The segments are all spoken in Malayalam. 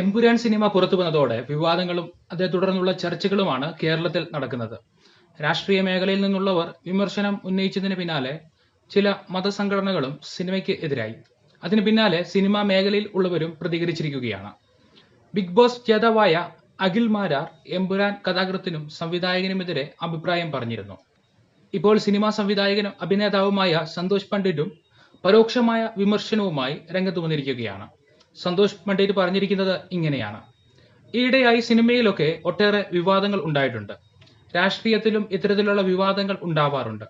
എമ്പുരാൻ സിനിമ പുറത്തു വന്നതോടെ വിവാദങ്ങളും അതേ തുടർന്നുള്ള ചർച്ചകളുമാണ് കേരളത്തിൽ നടക്കുന്നത്. രാഷ്ട്രീയ മേഖലയിൽ നിന്നുള്ളവർ വിമർശനം ഉന്നയിച്ചതിന് പിന്നാലെ ചില മതസംഘടനകളും സിനിമയ്ക്ക് എതിരായി. അതിന് പിന്നാലെ സിനിമാ മേഖലയിൽ ഉള്ളവരും പ്രതികരിച്ചിരിക്കുകയാണ്. ബിഗ് ബോസ് ജേതാവായ അഖിൽ മാരാർ എമ്പുരാൻ കഥാകൃത്തിനും സംവിധായകനുമെതിരെ അഭിപ്രായം പറഞ്ഞിരുന്നു. ഇപ്പോൾ സിനിമാ സംവിധായകനും അഭിനേതാവുമായ സന്തോഷ് പണ്ഡിറ്റും പരോക്ഷമായ വിമർശനവുമായി രംഗത്ത് വന്നിരിക്കുകയാണ്. സന്തോഷ് പണ്ഡിറ്റ് പറഞ്ഞിരിക്കുന്നത് ഇങ്ങനെയാണ്. ഈയിടെയായി സിനിമയിലൊക്കെ ഒട്ടേറെ വിവാദങ്ങൾ ഉണ്ടായിട്ടുണ്ട്. രാഷ്ട്രീയത്തിലും ഇത്തരത്തിലുള്ള വിവാദങ്ങൾ ഉണ്ടാവാറുണ്ട്.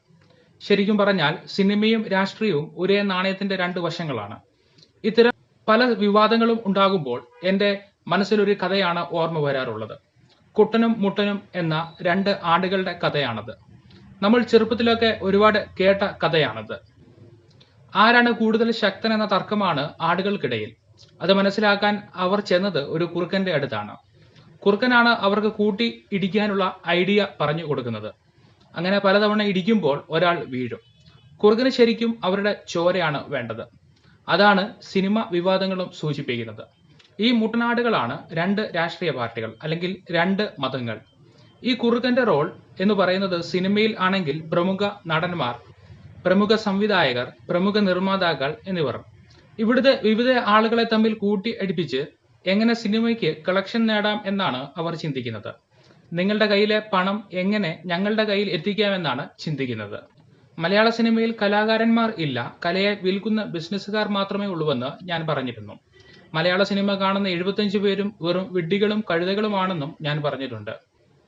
ശരിക്കും പറഞ്ഞാൽ സിനിമയും രാഷ്ട്രീയവും ഒരേ നാണയത്തിന്റെ രണ്ട് വശങ്ങളാണ്. ഇത്തരം പല വിവാദങ്ങളും ഉണ്ടാകുമ്പോൾ എന്റെ മനസ്സിലൊരു കഥയാണ് ഓർമ്മ വരാറുള്ളത്. കുട്ടനും മുട്ടനും എന്ന രണ്ട് ആടുകളുടെ കഥയാണത്. നമ്മൾ ചെറുപ്പത്തിലൊക്കെ ഒരുപാട് കേട്ട കഥയാണത്. ആരാണ് കൂടുതൽ ശക്തൻ എന്ന തർക്കമാണ് ആടുകൾക്കിടയിൽ. അത് മനസ്സിലാക്കാൻ അവർ ചെന്നത് ഒരു കുറുക്കന്റെ അടുത്താണ്. കുറുക്കനാണ് അവർക്ക് കൂട്ടി ഇടിക്കാനുള്ള ഐഡിയ പറഞ്ഞു കൊടുക്കുന്നത്. അങ്ങനെ പലതവണ ഇടിക്കുമ്പോൾ ഒരാൾ വീഴും. കുറുക്കന് ശരിക്കും അവരുടെ ചോരയാണ് വേണ്ടത്. അതാണ് സിനിമ വിവാദങ്ങളും സൂചിപ്പിക്കുന്നത്. ഈ മുട്ടനാടുകളാണ് രണ്ട് രാഷ്ട്രീയ പാർട്ടികൾ അല്ലെങ്കിൽ രണ്ട് മതങ്ങൾ. ഈ കുറുക്കന്റെ റോൾ എന്ന് പറയുന്നത് സിനിമയിൽ ആണെങ്കിൽ പ്രമുഖ നടന്മാർ പ്രമുഖ സംവിധായകർ പ്രമുഖ നിർമ്മാതാക്കൾ എന്നിവർ. ഇവിടുത്തെ വിവിധ ആളുകളെ തമ്മിൽ കൂട്ടി അടിപ്പിച്ച് എങ്ങനെ സിനിമയ്ക്ക് കളക്ഷൻ നേടാം എന്നാണ് അവർ ചിന്തിക്കുന്നത്. നിങ്ങളുടെ കയ്യിലെ പണം എങ്ങനെ ഞങ്ങളുടെ കയ്യിൽ എത്തിക്കാമെന്നാണ് ചിന്തിക്കുന്നത്. മലയാള സിനിമയിൽ കലാകാരന്മാർ ഇല്ല കലയെ വിൽക്കുന്ന ബിസിനസ്സുകാർ മാത്രമേ ഉള്ളൂവെന്ന് ഞാൻ പറഞ്ഞിരുന്നു. മലയാള സിനിമ കാണുന്ന എഴുപത്തഞ്ച് പേരും വെറും വിഡ്ഢികളും കഴുതകളുമാണെന്നും ഞാൻ പറഞ്ഞിട്ടുണ്ട്.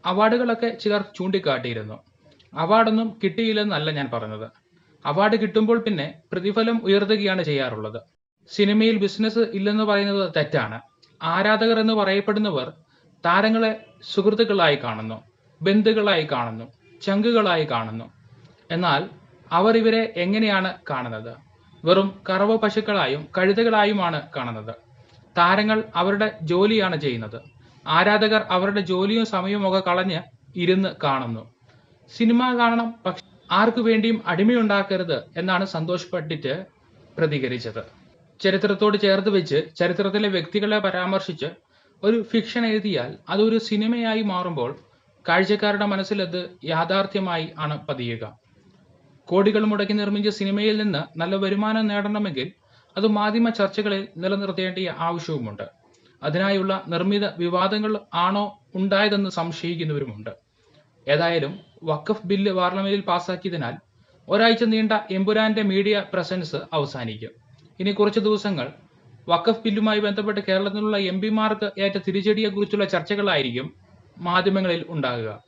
അവാർഡുകളൊക്കെ ചിലർ ചൂണ്ടിക്കാട്ടിയിരുന്നു. അവാർഡൊന്നും കിട്ടിയില്ലെന്നല്ല ഞാൻ പറഞ്ഞത്. അവാർഡ് കിട്ടുമ്പോൾ പിന്നെ പ്രതിഫലം ഉയർത്തുകയാണ് ചെയ്യാറുള്ളത്. സിനിമയിൽ ബിസിനസ് ഇല്ലെന്ന് പറയുന്നത് തെറ്റാണ്. ആരാധകർ എന്ന് പറയപ്പെടുന്നവർ താരങ്ങളെ സുഹൃത്തുക്കളായി കാണുന്നു ബന്ധുക്കളായി കാണുന്നു ചങ്കുകളായി കാണുന്നു. എന്നാൽ അവർ ഇവരെ എങ്ങനെയാണ് കാണുന്നത്? വെറും കറവ പശുക്കളായും കഴുതകളായുമാണ് കാണുന്നത്. താരങ്ങൾ അവരുടെ ജോലിയാണ് ചെയ്യുന്നത്. ആരാധകർ അവരുടെ ജോലിയും സമയവും ഒക്കെ കളഞ്ഞ് ഇരുന്ന് കാണുന്നു. സിനിമ കാണണം പക്ഷെ ആർക്കു വേണ്ടിയും അടിമയുണ്ടാക്കരുത് എന്നാണ് സന്തോഷ് പണ്ഡിറ്റ് പ്രതികരിച്ചത്. ചരിത്രത്തോട് ചേർത്ത് വെച്ച് ചരിത്രത്തിലെ വ്യക്തികളെ പരാമർശിച്ച് ഒരു ഫിക്ഷൻ എഴുതിയാൽ അതൊരു സിനിമയായി മാറുമ്പോൾ കാഴ്ചക്കാരുടെ മനസ്സിൽ അത് യാഥാർത്ഥ്യമായി ആണ് പതിയുക. കോടികൾ മുടക്കി നിർമ്മിച്ച സിനിമയിൽ നിന്ന് നല്ല വരുമാനം നേടണമെങ്കിൽ അത് മാധ്യമ ചർച്ചകളിൽ നിലനിർത്തേണ്ട ആവശ്യവുമുണ്ട്. അതിനായുള്ള നിർമ്മിത വിവാദങ്ങൾ ആണോ ഉണ്ടായതെന്ന് സംശയിക്കുന്നവരുമുണ്ട്. ഏതായാലും വഖഫ് ബില്ല് പാർലമെന്റിൽ പാസാക്കിയതിനാൽ ഒരാഴ്ച നീണ്ട എമ്പുരാന്റെ മീഡിയ പ്രസൻസ് അവസാനിക്കും. ഇനി കുറച്ച് ദിവസങ്ങൾ വഖഫ് ബില്ലുമായി ബന്ധപ്പെട്ട് കേരളത്തിലുള്ള എം പിമാർക്ക് ഏറ്റ തിരിച്ചടിയെക്കുറിച്ചുള്ള ചർച്ചകളായിരിക്കും മാധ്യമങ്ങളിൽ ഉണ്ടാകുക.